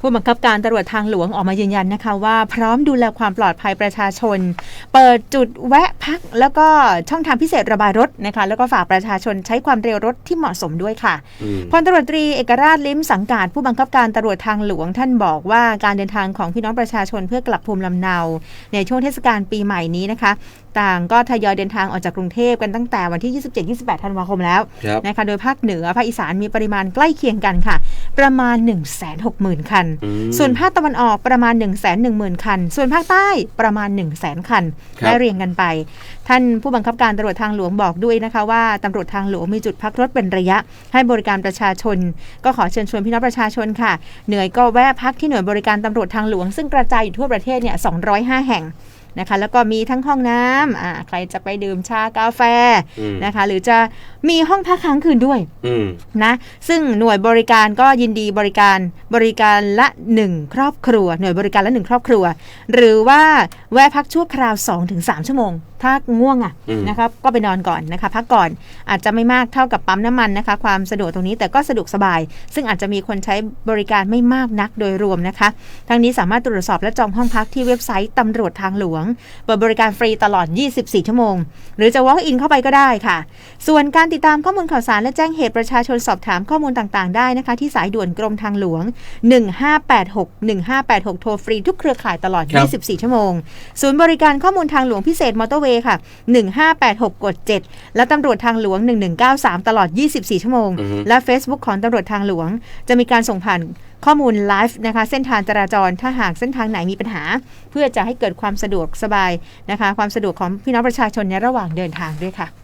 ผู้บังคับการตำรวจทางหลวงออกมายืนยันนะคะว่าพร้อมดูแลความปลอดภัยประชาชน เปิดจุดแวะพัก แล้วก็ช่องทางพิเศษระบายรถนะคะแล้วก็ฝากประชาชนใช้ความเร็วรถที่เหมาะสมด้วยค่ะอืมพลตำรวจตรีเอกราชลิ้มสังกาดผู้บังคับการตำรวจทางหลวงท่านบอกว่าการเดินทางของพี่น้องประชาชนเพื่อกลับภูมิลำเนา ในช่วงเทศกาลปีใหม่นี้นะคะ ต่างก็ทยอยเดินทางออกจากกรุงเทพกันตั้งแต่วันที่ 27-28 ธันวาคมแล้วครับนะคะโดยภาคเหนือภาคอีสานมีปริมาณใกล้เคียงกันค่ะ ประมาณ 160,000 คันอืมส่วนภาคตะวันออกประมาณ 1 1 0 0 0 0 คัน ส่วนภาคใต้ประมาณ 1 0 0 0 0 0 คันครับได้เรียงกันไป ท่านผู้บังคับการตำรวจทางหลวงบอกด้วยนะคะว่าตำรวจทางหลวงมีจุดพักรถเป็นระยะ ให้บริการประชาชน ก็ขอเชิญชวนพี่น้องประชาชนค่ะ เหนื่อยก็แวะพักที่หน่วยบริการตำรวจทางหลวงซึ่งกระจายอยู่ทั่วประเทศเนี่ย205 แห่ง นะคะ แล้วก็มีทั้งห้องน้ำอ่าใครจะไปดื่มชากาแฟอืมนะคะ หรือจะมีห้องพักค้างคืนด้วยอืมนะซึ่งหน่วยบริการก็ยินดีบริการบริการละ 1 ครอบครัว หน่วยบริการละ 1 ครอบครัว หรือว่าแวะพักชั่วคราว 2-3 ชั่วโมง ถ้าง่วงอะอืมนะครับก็ไปนอนก่อนนะคะพักก่อนอาจจะไม่มากเท่ากับปั๊มน้ำมันนะคะ ความสะดวกตรงนี้แต่ก็สะดวกสบาย ซึ่งอาจจะมีคนใช้บริการไม่มากนักโดยรวมนะคะทั้งนี้สามารถตรวจสอบและจองห้องพักที่เว็บไซต์ตำรวจทางหลวงเปิดบริการฟรีตลอด 24 ชั่วโมง หรือจะ walk in เข้าไปก็ได้ค่ะ ส่วนการติดตามข้อมูลข่าวสารและแจ้งเหตุประชาชนสอบถามข้อมูลต่างๆ ได้นะคะ ที่สายด่วนกรมทางหลวง 1586 1586 โทรฟรีทุกเครือข่ายตลอดครับ24 ชั่วโมง ศูนย์บริการข้อมูลทางหลวงพิเศษมอเตอร์เวย์ค่ะ 1586 กด 7 และตำรวจทางหลวง 1193 ตลอด 24 ชั่วโมงอือฮึและ Facebook ของตำรวจทางหลวง จะมีการส่งผ่านข้อมูลไลฟ์นะคะเส้นทางจราจรถ้าหากเส้นทางไหนมีปัญหา เพื่อจะให้เกิดความสะดวกสบายนะคะ ความสะดวกของพี่น้องประชาชนในระหว่างเดินทางด้วยค่ะ